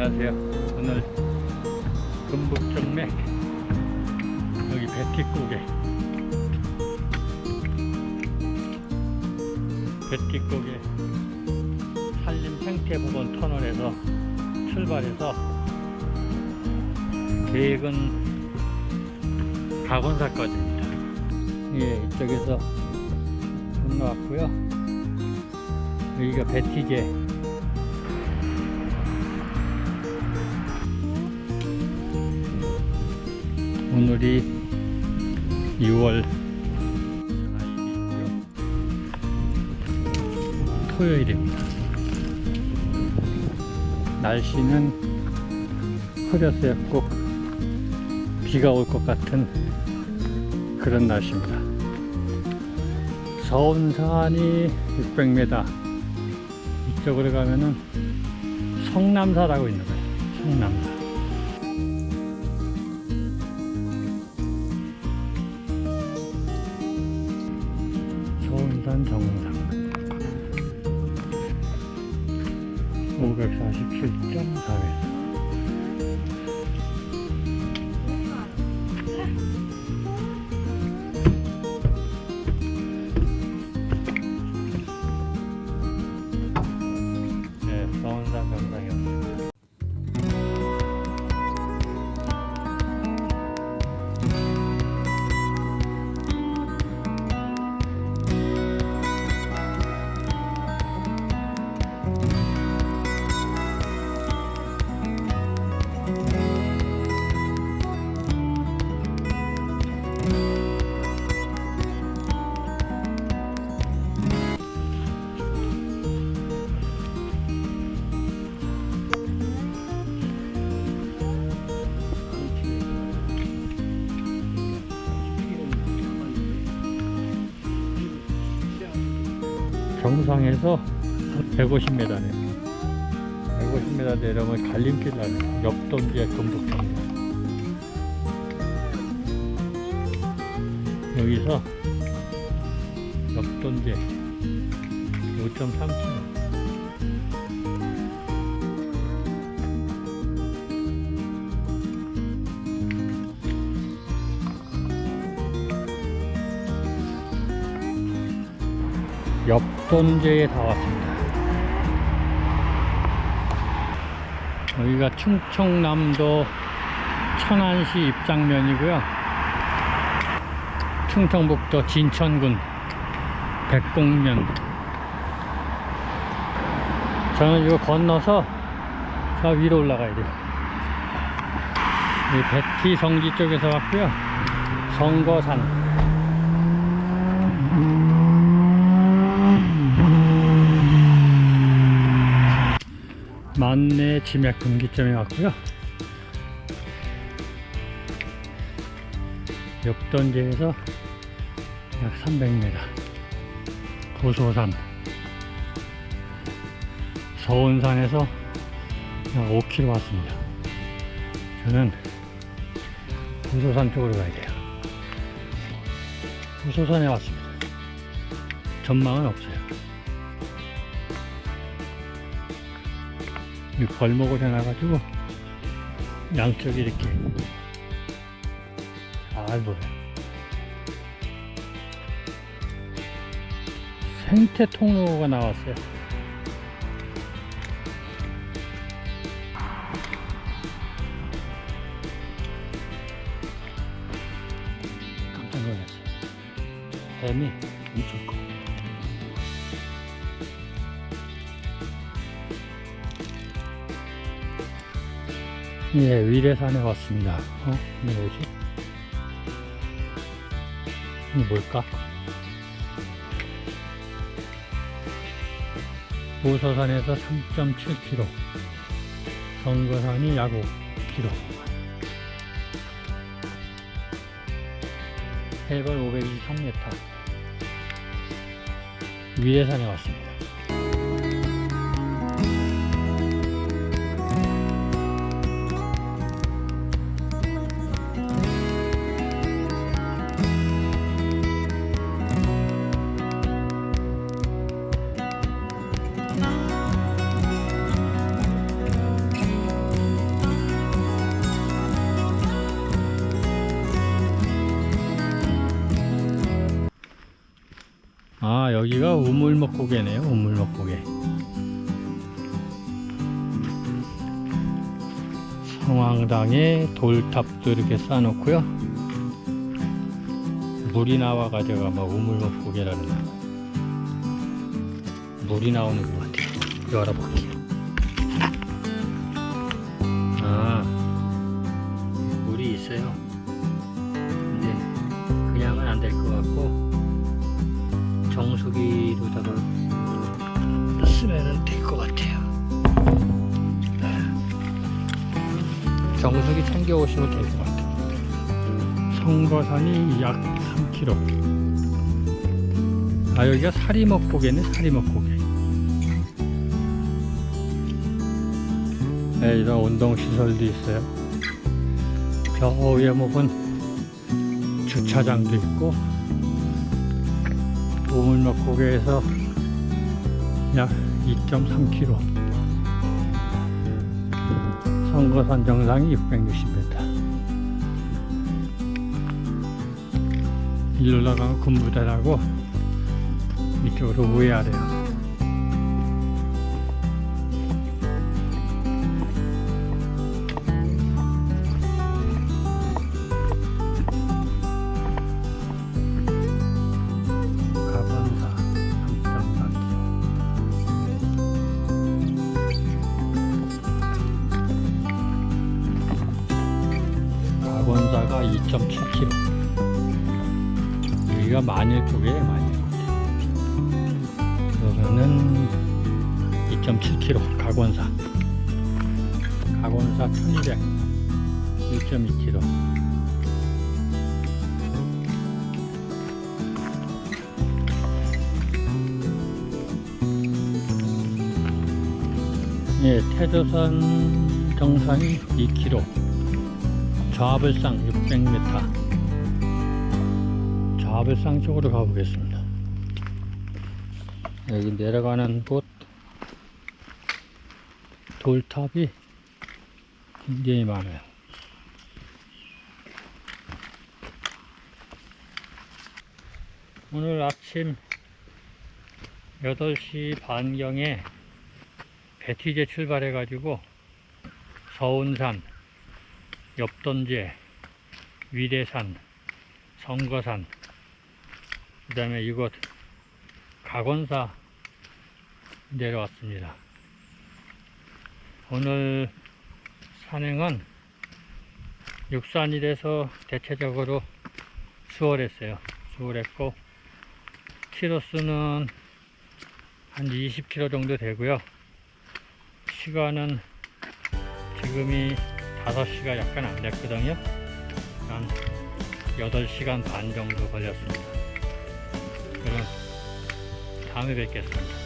안녕하세요. 오늘 금북정맥 여기 배티국에 배티국에 산림 생태보건 터널에서 출발해서 계획은 박원사까지입니다. 예, 이쪽에서 건너왔고요. 여기가 배티제 오늘이 2월 4일이고요. 토요일입니다. 날씨는 흐렸어요. 꼭 비가 올 것 같은 그런 날씨입니다. 서운산이 600m 이쪽으로 가면은 성남사라고 있는 거예요. 성남사. 정상 547.4m 정상에서 150m네. 150m 내려오면 갈림길 나네. 옆돈지의 금북입니다. 여기서 옆돈지 5.3km. 옆 돈제에 다 왔습니다. 여기가 충청남도 천안시 입장면이고요. 충청북도 진천군 백곡면. 저는 이거 건너서 저 위로 올라가야 돼요. 이 배티 성지 쪽에서 왔고요. 성거산. 만내 지맥 분기점에 왔고요. 옆던지에서 약 300m 고소산 서운산에서 약 5km 왔습니다. 저는 고소산 쪽으로 가야 돼요. 고소산에 왔습니다. 전망은 없어요. 벌목을 해놔가지고 양쪽이 이렇게 잘 보여요. 생태 통로가 나왔어요. 깜짝 놀랐어요. 뱀이 엄청 커. 예, 위례산에 왔습니다. 어? 이게 뭐지? 이게 뭘까? 보서산에서 3.7km, 성거산이 약 5km, 해발 523m, 위례산에 왔습니다. 아 여기가 우물먹고개네요 우물먹고개. 성황당에 돌탑도 이렇게 쌓아놓고요. 물이 나와가지고 아마 우물먹고개라는 물이 나오는 것 같아요. 열어볼게요. 아 물이 있어요. 근데 그냥은 안 될 것 같고 정수기로다가 쓰면 될 것 같아요. 네. 정수기 챙겨 오시면 될 것 같아요. 성거산이 약 3km. 아 여기가 사리먹고개네 사리먹고개. 네, 이런 운동시설도 있어요. 저 위에 목은 주차장도 있고 우물먹고개에서 약 2.3km 성거산 정상이 660m 일로 나가면 군부대라고 이쪽으로 우회하래요 6.7km 여기가 마일국이에요 만일국 그러면은 2.7km 가원사. 가원사 1200 6.2km 예, 태조선 정상이 2km 좌불상 600m 좌불상 쪽으로 가보겠습니다. 여기 내려가는 곳. 돌탑이 굉장히 많아요. 오늘 아침 8시 반경에 배티제 출발해 가지고 서운산 엽던제, 위례산, 성거산, 그 다음에 이곳 가건사 내려왔습니다. 오늘 산행은 육산이라서 대체적으로 수월했어요. 수월했고, 키로수는 한 20km 정도 되고요. 시간은 지금이 5시가 약간 안 됐거든요. 한 8시간 반 정도 걸렸습니다. 그럼 다음에 뵙겠습니다.